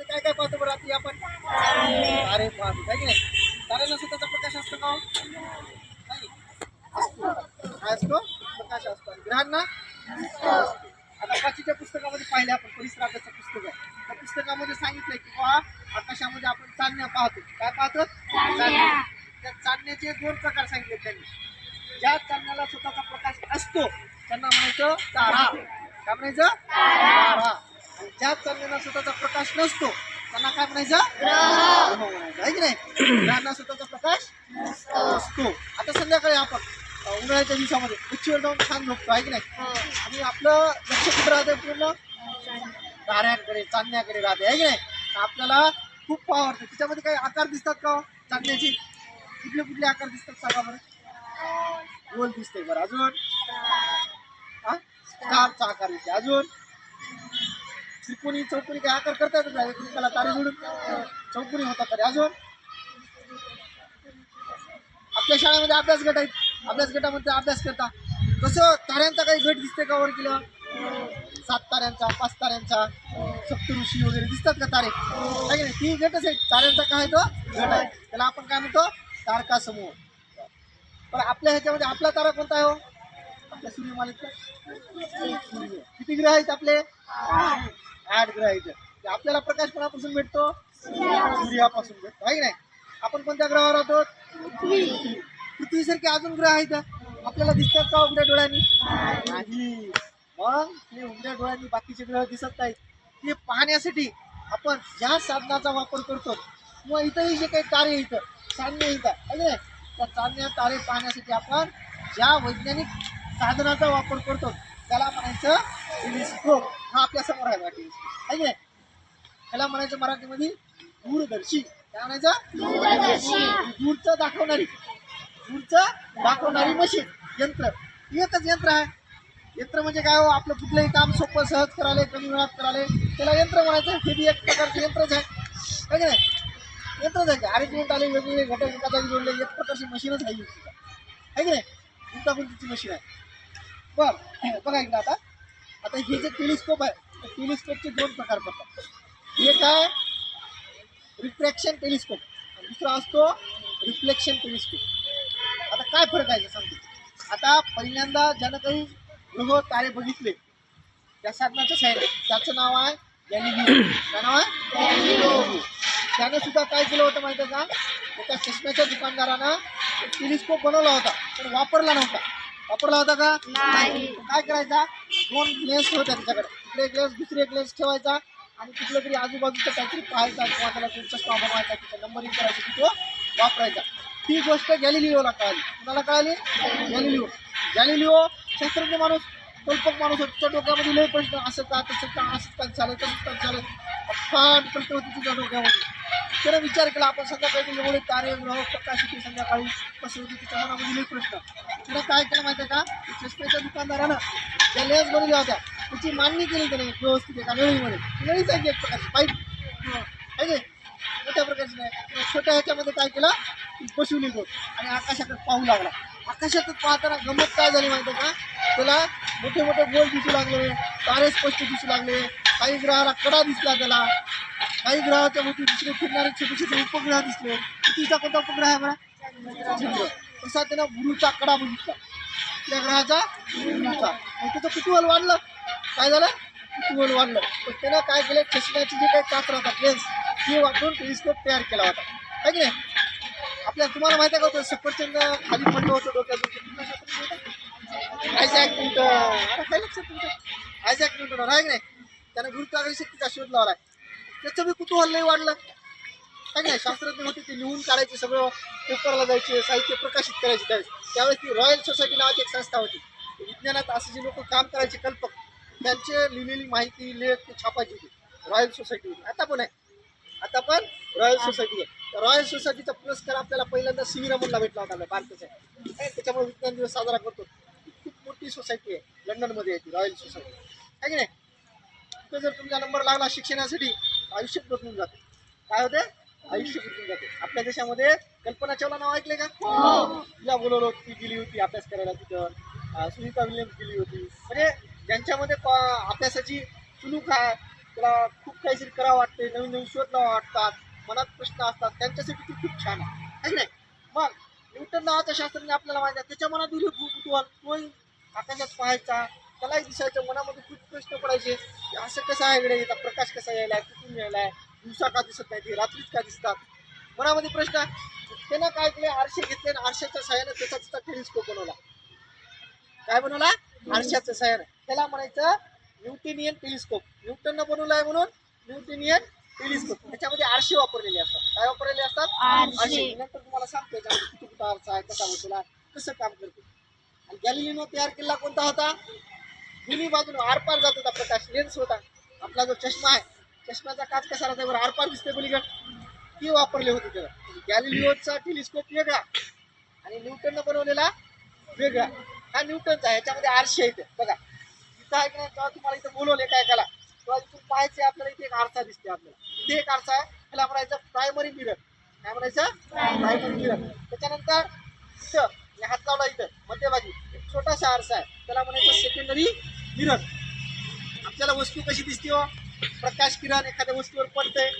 आपल्याकडे काय काय पाहतो बरं आता आपण? अरे पाहतो काय की नाही? स्वतःचा प्रकाश असतो का हो? नाही. असतो. काय असतो. प्रकाश असतो ग्रहांना आता पाचवीच्या पुस्तकामध्ये पाहिले आपण परिसर पुस्तक आहे. त्या पुस्तकामध्ये सांगितलंय की बा आकाशामध्ये आपण चांदण्या पाहतो. काय पाहतो? चांदण्या. त्या चांदण्याचे दोन प्रकार सांगितले त्यांनी. ज्या चांदण्याला स्वतःचा प्रकाश असतो त्यांना म्हणायचं तारा. काय म्हणायचं? तारा. आणि ज्या चांदण्याला स्वतःचा प्रकाश नसतो त्यांना काय म्हणायचं? आहे की नाही? ग्रहांना स्वतःचा प्रकाश असतो आता संध्याकाळी आपण उन्हाळ्याच्या दिवसामध्ये उच्चीवर जाऊन छान झोपतो आहे की नाही? आणि आपलं लक्ष कुठं राहतं पूर्ण? ताऱ्यांकडे चांदण्याकडे राहते आहे की नाही? आपल्याला खूप आवडतं त्याच्यामध्ये काही आकार दिसतात का हो? चांदण्याचे? कुठले कुठले आकार दिसतात सांगा बरं? गोल दिसते बरं अजून? हा? स्टारचा आकार दिसते अजून? त्रिकोणी चौकोनी काय आकार करता येतो का एकमेकाला तारे जोडून. चौकोनी होतात तरी. अजून? आपल्या शाळेमध्ये अभ्यास गट आहेत. अभ्यास गटामध्ये अभ्यास करता. तसं ताऱ्यांचा काही गट दिसते का वर केलं? सात ताऱ्यांचा पाच ताऱ्यांचा सप्तऋषी वगैरे दिसतात का तारे? नाही? ती गटच आहे ताऱ्यांचा काय तो? गट आहे. त्याला आपण काय म्हणतो? तारका समूह. पण आपल्या ह्याच्यामध्ये आपला तारा कोणता आहे हो? आपल्या सूर्यमालेतला. किती ग्रह आहेत आपले? आठ ग्रह आहेत आपल्याला प्रकाश कोणापासून भेटतो सूर्यापासून भेटतो आहे नाही? आपण कोणत्या ग्रहावर राहतो? पृथ्वीसारखे अजून ग्रह आहेत. आपल्याला दिसतात का उघड्या डोळ्यांनी? नाही. मग ते उघड्या डोळ्यांनी बाकीचे ग्रह दिसत नाहीत. ते पाहण्यासाठी आपण ज्या साधनाचा वापर करतो किंवा इतरही जे काही तारे इथं चांदणे इथं आहे त्या चांदण्या तारे पाहण्यासाठी आपण ज्या वैज्ञानिक साधनाचा वापर करतो त्याला म्हणायचं टेलिस्कोप हा आपल्यासमोर आहे बघा टेलिस्कोप आहे की नाही? त्याला म्हणायचं मराठीमध्ये दूरदर्शी. काय म्हणायचं दूरचं दाखवणारी. दूरचं दाखवणारी मशीन यंत्र. एकच यंत्र आहे. यंत्र म्हणजे काय हो? आपलं कुठलंही काम सोपं सहज करायला कमी वेळात करायला. त्याला यंत्र म्हणायचं. हे बी एक प्रकारचं यंत्रच आहे. है की नाही? यंत्रच आहे का? अरेंजमेंट आले वेगवेगळे घटक एका जागी जोडले एक प्रकारची मशीनच आहे ही. है की नाही? गुंतागुंतीची मशीन आहे. बर बघा एकदा आता. आता हे जे टेलिस्कोप आहे त्या टेलिस्कोपचे दोन प्रकार पडतात. एक आहे रिफ्रॅक्शन टेलिस्कोप. दुसरा असतो रिफ्लेक्शन टेलिस्कोप. आता काय फरक आहे सांगतो. आता पहिल्यांदा ज्यानं काही ग्रह तारे बघितले त्या साधनाचं साईड त्याचं नाव आहे गॅलिलिओ. काय नाव आहे? त्यानं सुद्धा काय केलं होतं माहिती आहे का? एका चष्म्याच्या दुकानदारानं एक टेलिस्कोप बनवला होता पण वापरला नव्हता. वापरला होता का? नाही. काय करायचा? दोन ग्लेस होत्या त्याच्याकडे. इकडे ग्लेस दुसरे ग्लेस ठेवायचा आणि कुठलं तरी आजूबाजूचं काहीतरी पाहायचा किंवा त्याला तो चष्मा बनवायचा तिथं नंबरिंग करायची की तो वापरायचा. ही गोष्ट गॅलिलिओला कळाली. कुणाला कळाली? गॅलिलिओ. गॅलिलिओ शास्त्रज्ञ माणूस कल्पक माणूस होता. त्याच्या डोक्यामध्ये लय प्रश्न असं का तसं का असं का चालेल तसं का चालेल अफाट प्रश्न होते तुझ्या डोक्यामध्ये. त्याने विचार केला. आपण संध्याकाळी म्हणजे एवढे तारे ग्रह प्रकाश येते संध्याकाळी कसं होती त्याच्या मनामध्ये लई प्रश्न. त्यानं काय केलं माहिती आहे का? चष्म्याच्या दुकानदारानं ज्या लेस बनवल्या होत्या त्याची मांडणी केली त्याने व्यवस्थित एका वेळीमध्ये. वेळीच आहे एक प्रकारची पाईप? हो. आहे मोठ्या प्रकारची नाही. छोट्या ह्याच्यामध्ये काय केलं? बसवली तो आणि आकाशाकडे पाहू लागला. आकाशात पाहताना गमत काय झाली माहिती आहे का? त्याला मोठे मोठे गोल दिसू लागले. तारे स्पष्ट दिसू लागले. काही ग्रहाला कडा दिसला त्याला. काही ग्रहाच्या भोवती दुसरे फिरणारे छोटे छोटे उपग्रह दिसले. तिचा कोणता उपग्रह आहे बरा. चंद्र तसा त्यानं गुरुचा कडा बघितला त्या ग्रहाचा गुरुचा त्याचं कुतूहल वाढलं. काय झालं? कुतूहल वाढलं. तर त्यानं काय केलं? चष्म्याचे जे काही काच राहतात लेन्स ते वापरून टेलिस्कोप तयार केला होता. है की नाही? आपल्या तुम्हाला माहिती आहे का होतं? सफरचंद खाली पडलं होतं डोक्यातून. Isaac Newton. अरे काय लक्षात तुमचं? Isaac Newton. आहे की नाही? त्यानं गुरुत्वाकर्षण शक्तीचा शोध लावलाय. त्याचं बी कुतूहल लई वाढलं. काय नाही शास्त्रज्ञ होते ते लिहून काढायचे सगळं पेपरला जायचे साहित्य प्रकाशित करायचे त्यावेळेस. त्यावेळेस ती रॉयल सोसायटी नावाची एक संस्था होती. विज्ञानात असे जे लोक काम करायचे कल्पक त्यांचे लिहिलेली माहिती लेख ते छापायची होती. रॉयल सोसायटी होती. आता पण आहे. आता पण रॉयल सोसायटी आहे. रॉयल सोसायटीचा पुरस्कार आपल्याला पहिल्यांदा सी रमनला भेटला होता काय त्याच्यामुळे विज्ञान दिवस साजरा करतो. खूप मोठी सोसायटी आहे. लंडनमध्ये आहे ती रॉयल सोसायटी आहे की नाही? तिथं जर तुमचा नंबर लागला शिक्षणासाठी आयुष्य बदलून जाते. काय होते? आयुष्य बदलून जाते. आपल्या देशामध्ये कल्पना चावला नाव ऐकले का? तिला बोलवलं होतं ती गेली होती अभ्यास करायला तिथं. सुनीता विल्यम्स गेली होती. म्हणजे ज्यांच्यामध्ये अभ्यासाची सुलूक आहे त्याला खूप काहीतरी करावं वाटते नवीन नवीन शोध लावा वाटतात मनात प्रश्न असतात त्यांच्यासाठी ती खूप छान आहे. है नाही? मग न्यूटन नावाचा शास्त्रज्ञ आपल्याला माहिती आहे त्याच्या मनात दिली कुतूहल तोही आकाशात पाहायचा त्यालाही दिसायचं मनामध्ये खूप प्रश्न पडायचे की असं कसं आहे इकडे याचा प्रकाश कसा यायलाय कुठून यायलाय दिवसा का दिसत नाही ते रात्रीच का दिसतात? मनामध्ये प्रश्न त्यानं काय केले आरशे घेतले आणि आरशाच्या सहाय्याने त्याचा त्याचा टेलिस्कोप बनवला. काय बनवला? आरशाचं सहाय्याने त्याला म्हणायचं न्यूटनियन टेलिस्कोप. न्यूटननं बनवलं आहे म्हणून न्यूटनियन टेलिस्कोप. त्याच्यामध्ये आरशे वापरलेले असतात. काय वापरलेले असतात? आरशे. नंतर तुम्हाला सांगतो याच्यामध्ये किती कुठं आरसा आहे कसा बसवला कसं काम करतो. आणि गॅलिलिनो तयार केलेला कोणता होता? दोन्ही बाजूने आरपार जात होता प्रकाश लेन्स होता. आपला जो चष्मा आहे चष्म्याचा काच कसा राहते बरं? आरपार दिसते पलीकड ती वापरले होते त्याला. गॅलिलिओचा टेलिस्कोप वेगळा आणि न्यूटननं बनवलेला वेगळा. हा न्यूटनचा आहे याच्यामध्ये आरशे येते बघा. इथं आहे की नाही? तेव्हा तुम्हाला इथं बोलवले काय त्याला तेव्हा इथून पाहायचे आपल्याला इथे एक आरसा दिसते आपल्याला. इथे एक आरसा आहे त्याला म्हणायचं प्रायमरी मिरर काय म्हणायचं? प्रायमरी मिरर त्याच्यानंतर इथं हात लावला इथं मध्यभागी. छोटासा आरसा आहे. त्याला म्हणायचं सेकंडरी मिरर आपल्याला वस्तू कशी दिसते हो? प्रकाश किरण एखाद्या वस्तूवर पडते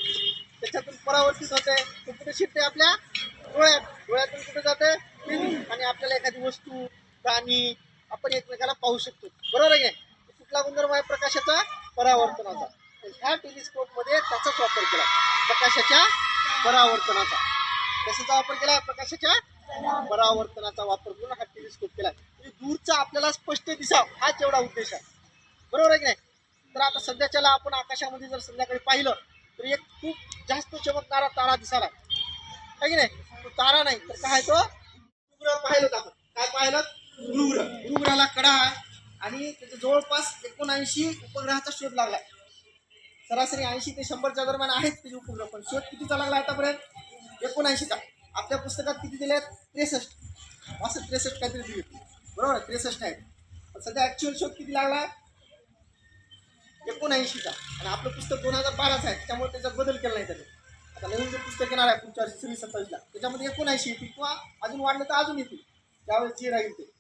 त्याच्यातून परावर्तित होते तो कुठे शिरते आपल्या डोळ्यात? डोळ्यातून कुठे जाते आणि आपल्याला एखादी वस्तू प्राणी आपण एकमेकाला पाहू शकतो. बरोबर आहे कुठला गुणधर्म आहे? प्रकाशाचा परावर्तनाचा. ह्या टेलिस्कोपमध्ये त्याचाच वापर केला. प्रकाशाच्या परावर्तनाचा. कशाचा वापर केला प्रकाशाच्या परावर्तनाचा वापर करून हा टेलिस्कोप केला म्हणजे दूरचा आपल्याला स्पष्ट दिसाव हाच एवढा उद्देश आहे. बरोबर आहे की नाही? तर आता सध्याच्याला आपण आकाशामध्ये जर संध्याकाळी पाहिलं तर एक खूप जास्त चमकणारा तारा दिसायला आहे की नाही? तो तारा नाही तर काय तो? गुरुग्रह पाहिलं आपण. काय पाहिलं गुरुग्रह गुरुग्रहाला कडा आहे. आणि त्याच्या जवळपास एकोणऐंशी उपग्रहाचा शोध लागलाय. सरासरी ऐंशी ते शंभरच्या दरम्यान आहेत त्याचे उपग्रह पण शोध कितीचा लागला आतापर्यंत? एकोणऐंशीचा. पुस्तकात किती दिल्या आहेत त्रेसष्ट. असं त्रेसष्ट काहीतरी दिले बरोबर आहे? त्रेसष्ट आहेत. पण सध्या ॲक्च्युअल शोध किती लागला एकोणऐंशीचा. आणि आपलं पुस्तक दोन हजार बाराचं आहे. त्याच्यामुळे त्याचा बदल केला नाही त्याने. आता नवीन जे पुस्तक येणार आहे पुढच्या वर्षी सव्वीस सत्तावीसला त्याच्यामध्ये एकोणऐंशी येतील किंवा अजून वाढलं तर अजून येतील. त्यावेळेस जे राहील ते.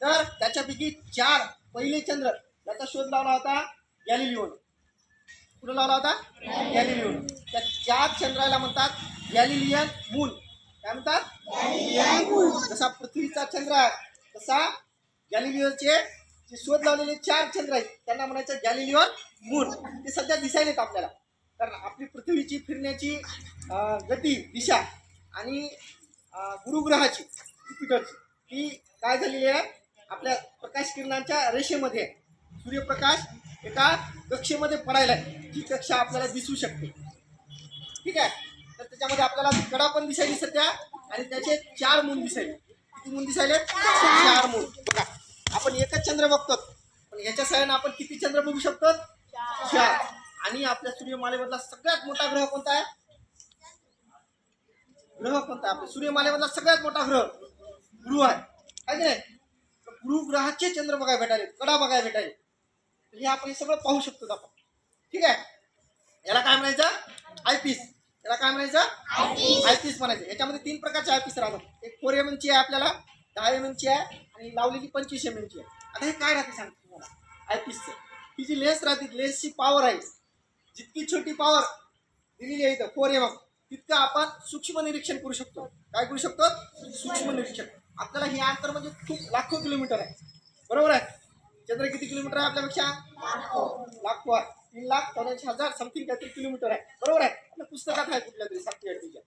तर त्याच्यापैकी चार पहिले चंद्र. याचा शोध लावला होता गॅलिलिओन कुठं लावला होता? गॅलिलिओन त्या चार चंद्राला म्हणतात गॅलिलियन मून. काय म्हणतात? जसा पृथ्वीचा चंद्र आहे तसा गॅलिलिओचे जे शोध लावलेले चार चंद्र आहेत त्यांना म्हणायचं गॅलिलिओन मून. ते सध्या दिसायला येत आपल्याला. कारण आपली पृथ्वीची फिरण्याची गती दिशा आणि गुरुग्रहाची जुपिटरची ती काय झालेली आहे? आपल्या प्रकाश किरणांच्या रेषेमध्ये आहे. सूर्यप्रकाश एका कक्षेमध्ये पडायला आहे. जी कक्षा आपल्याला दिसू शकते. ठीक आहे? त्याच्यामध्ये आपल्याला कडा पण दिसायली सध्या आणि त्याचे चार मून दिसायले किती मून दिसायले? चार. मून. बघा आपण एकच चंद्र बघतो पण याच्या सहाय्याने आपण किती चंद्र बघू शकतो चार. आणि आपल्या सूर्यमालेमधला सगळ्यात मोठा ग्रह कोणता आहे? ग्रह कोणता आपल्या सूर्यमालेमधला सगळ्यात मोठा ग्रह गुरु आहे. की नाही? गुरु ग्रहाचे चंद्र बघायला भेटायले कडा बघायला भेटायले. हे आपण हे सगळं पाहू शकतो आपण. ठीक आहे? याला काय म्हणायचं? आयपीस याला काय म्हणायचं? आयपीस. म्हणायचं. याच्यामध्ये तीन प्रकारचे आयपीस राहतात. एक फोर एम ची आहे आपल्याला दहा एम ची आहे आणि लावलेली पंचवीस एम ची आहे. आता हे काय राहते सांगतो तुम्हाला? आयपीसचं. ही जी लेन्स राहते लेन्सची पॉवर आहे. जितकी छोटी पॉवर दिलेली आहे इथं फोर एम तितकं आपण सूक्ष्म निरीक्षण करू शकतो. काय करू शकतो? सूक्ष्म निरीक्षण. आपल्याला हे अंतर म्हणजे खूप लाखो किलोमीटर आहे. बरोबर आहे? चंद्र किती किलोमीटर आहे आपल्यापेक्षा? लाखो. आहे. तीन लाख चौऱ्याऐंशी हजार समथिंग काहीतरी किलोमीटर आहे. बरोबर आहे? आपल्या पुस्तकात आहे कुठल्या तरी सातवी आठवीच्या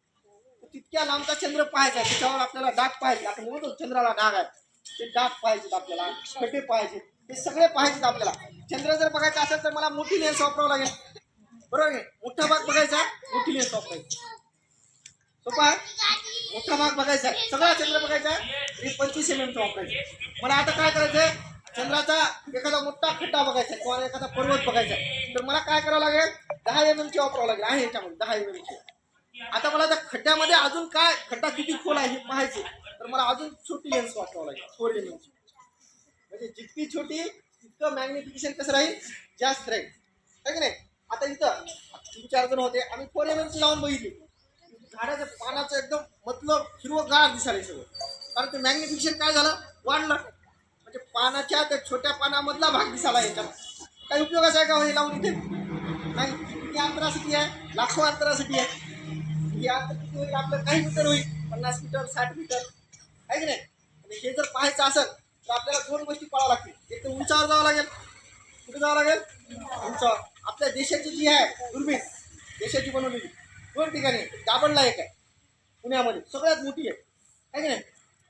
तितक्या लांबचा चंद्र पाहायचा आहे. त्याच्यावर आपल्याला डाग पाहिजे आपण म्हणतो चंद्राला डाग आहे. ते डाग पाहिजेत आपल्याला. खड्डे पाहिजेत हे सगळे पाहिजेत आपल्याला. चंद्र जर बघायचं असेल तर मला मोठी लेन्स वापरावं लागेल. बरोबर आहे मोठा भाग बघायचा मोठी लेन्स वापरायची. सोपा आहे? मोठा भाग बघायचा आहे. सगळा चंद्र बघायचा आहे. पंचवीस एम एमचा वापरायचं मला आता काय करायचंय? चंद्राचा एखादा मोठा खड्डा बघायचा किंवा एखादा पर्वत बघायचा. आहे तर मला काय करावं लागेल? दहा एम एमची वापरावं लागेल. आहे याच्यामध्ये दहा एम एमची आता मला त्या खड्ड्यामध्ये अजून काय खड्डा किती खोल आहे हे पाहायचे तर मला अजून छोटी लेन्स वापरावं लागेल फोर एम एमची म्हणजे जितकी छोटी तितकं मॅग्निफिकेशन कसं राहील? जास्त राहील. है की नाही? आता इथं तीन चार जण होते. आम्ही फोर एम एमची लावून बघितली. झाडाच्या पानाचं एकदम मतलब हिरवं गार दिसायला सगळं. कारण ते मॅग्निफिकेशन काय झालं? वाढलं. म्हणजे पानाच्या त्या छोट्या पानामधला भाग दिसायला याच्यात. काही उपयोगाचा आहे का हो हे लावून इथे? नाही. किती अंतरासाठी आहे लाखो अंतरासाठी आहे. हे अंतर किती होईल आपलं काही मीटर होईल पन्नास मीटर साठ मीटर. आहे की नाही? आणि हे जर पाहायचं असेल तर आपल्याला दोन गोष्टी पळावं लागतील. एक तर उंचावर जावं लागेल. कुठे जावं लागेल? उंचावर. आपल्या देशाची जी आहे दुर्बीण देशाची बनवलेली दोन ठिकाणी दाबणला एक आहे पुण्यामध्ये. सगळ्यात मोठी आहे. आहे की नाही?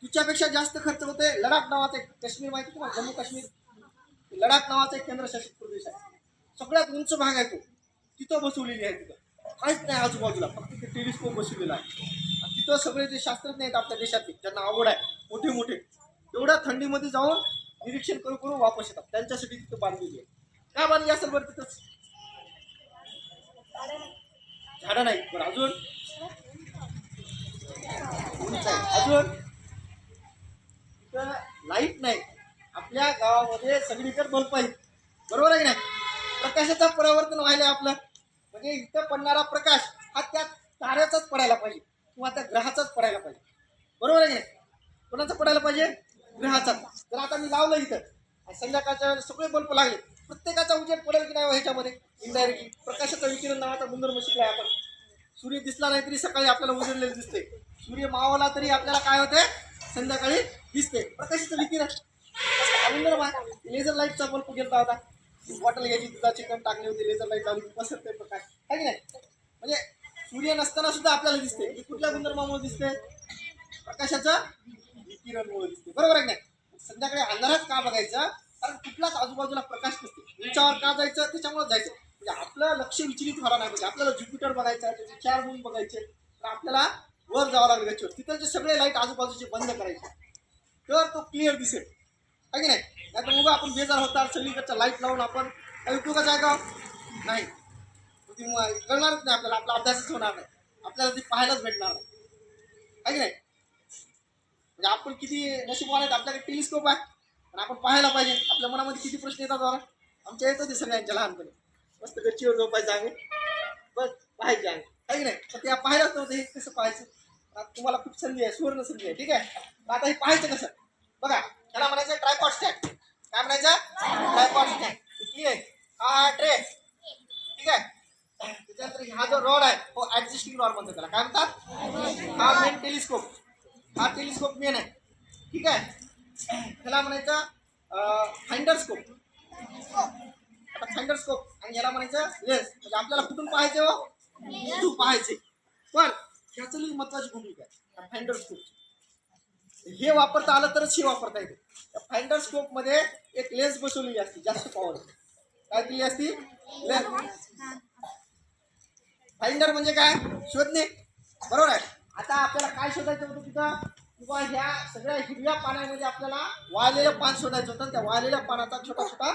तिच्यापेक्षा जास्त खर्च होते लडाख नावाचं एक काश्मीर माहिती तुम्हाला? जम्मू काश्मीर. लडाख नावाचा एक केंद्रशासित प्रदेश आहे. सगळ्यात उंच भाग आहे तो. तिथं बसवलेली आहे तिथं. काहीच नाही आजूबाजूला. फक्त ते टेलिस्कोप बसवलेला आहे. आणि तिथं सगळे जे शास्त्रज्ञ आहेत आपल्या देशातले ज्यांना आवड आहे मोठे मोठे एवढ्या थंडीमध्ये जाऊन निरीक्षण करू करून वापस येतात. त्यांच्यासाठी तिथं बांधलेली आहे. काय बांधली असेल बरं तिथंच? झाडं नाही बरं अजून? उंच आहे. अजून? लाइट नाही. आपल्या गावामध्ये सगळीकडे बल्ब आहे. बरोबर आहे की नाही? प्रकाशाचं परावर्तन व्हायला आपलं. म्हणजे इथं पडणारा प्रकाश हा त्या ताऱ्याचाच पडायला पाहिजे किंवा त्या ग्रहाचाच पडायला पाहिजे. बरोबर आहे की नाही? कोणाचा पडायला पाहिजे? ग्रहाचा जर आता मी लावलं इथं. संध्याकाळच्या सगळे बल्ब लागले. प्रत्येकाचा उजेड पडेल की नाही हो ह्याच्यामध्ये? इनडायरेक्टली प्रकाशाचा विकिरण नावाचा गुणधर्म शिकलाय आपण. सूर्य दिसला नाही तरी सकाळी आपल्याला उजळलेलं दिसते सूर्य मावला तरी आपल्याला काय होते संध्याकाळी दिसते. प्रकाशाचं विकिरण. गुणधर्म आहे लेझर लाईटचा बल्ब गेला होता बॉटल घ्यायची दुधाची कण टाकली होती लेझर लाइट लावली पसरते प्रकाश. आहे की नाही? म्हणजे सूर्य नसताना सुद्धा आपल्याला दिसते हे कुठल्या गुणधर्मामुळे दिसते प्रकाशाचं विकिरणमुळे दिसते बरोबर आहे की नाही? संध्याकाळी अंधारात का बघायचं? कारण कुठलाच आजूबाजूला प्रकाश नसते उंचावर का जायचं? त्याच्यामुळे जायचं. म्हणजे आपलं लक्ष विचलित व्हायला नाही पाहिजे. आपल्याला ज्युपिटर बघायचं त्याचे चार मून बघायचे. तर आपल्याला वर जावं लागलं गच्चीवर. जे सगळे लाइट आजूबाजूचे बंद करायचे. तर तो क्लिअर दिसेल. आहे की नाही? नाही तर मग आपण बेजार होतात सगळीकडचा लाइट लावून आपण काही आहे का? नाही. ती मग कळणारच नाही आपल्याला. आपला अभ्यासच होणार नाही. आपल्याला ती पाहायलाच भेटणार नाही. आहे की नाही? म्हणजे आपण किती नशीबवान आहेत आपल्याकडे टेलिस्कोप आहे. पण आपण पाहायला पाहिजे. आपल्या मनामध्ये किती प्रश्न येतात बरं? आमच्या येत ते सगळ्यांच्या लहानपणी. मस्त गच्चीवर झोपायचं आम्ही. बस पाहायचे आम्ही. आहे की नाही? तर त्या पाहायलाच नव्हतं हे कसं पाहायचं? तुम्हाला खूप संधी आहे सुवर्ण संधी आहे. ठीक आहे? आता हे पाहायचं कसं? बघा त्याला म्हणायचं ट्रायपॉड स्टॅक काय म्हणायचं? ट्रायपॉड स्टॅक ठीक हा ट्रे. ठीक आहे? त्याच्यानंतर हा जो रॉड आहे तो ऍडजस्टिंग रॉड म्हणतो त्याला. काय म्हणतात हा मेन टेलिस्कोप हा टेलिस्कोप मेन आहे ठीक आहे त्याला म्हणायचं फाइंडर स्कोप आता फाइंडर स्कोप आणि याला म्हणायचं लेन्स म्हणजे आपल्याला कुठून पाहायचे हो कुठून पाहायचे पण ह्याचं लई महत्वाची भूमिका आहे फाइंडर स्कोप हे वापरता आलं तरच हे वापरता येते. फायंडर स्कोपमध्ये स्कोपमध्ये एक लेन्स बसवलेली असते जास्त पॉवर काय केली असती? लेन्स फाइंडर म्हणजे काय? शोधणे. बरोबर आहे? आता आपल्याला काय शोधायचं होतं तिथं? किंवा ह्या सगळ्या हिरव्या पाण्यामध्ये आपल्याला वाळलेलं पान शोधायचं होतं त्या वाळलेल्या पानाचा छोटा छोटा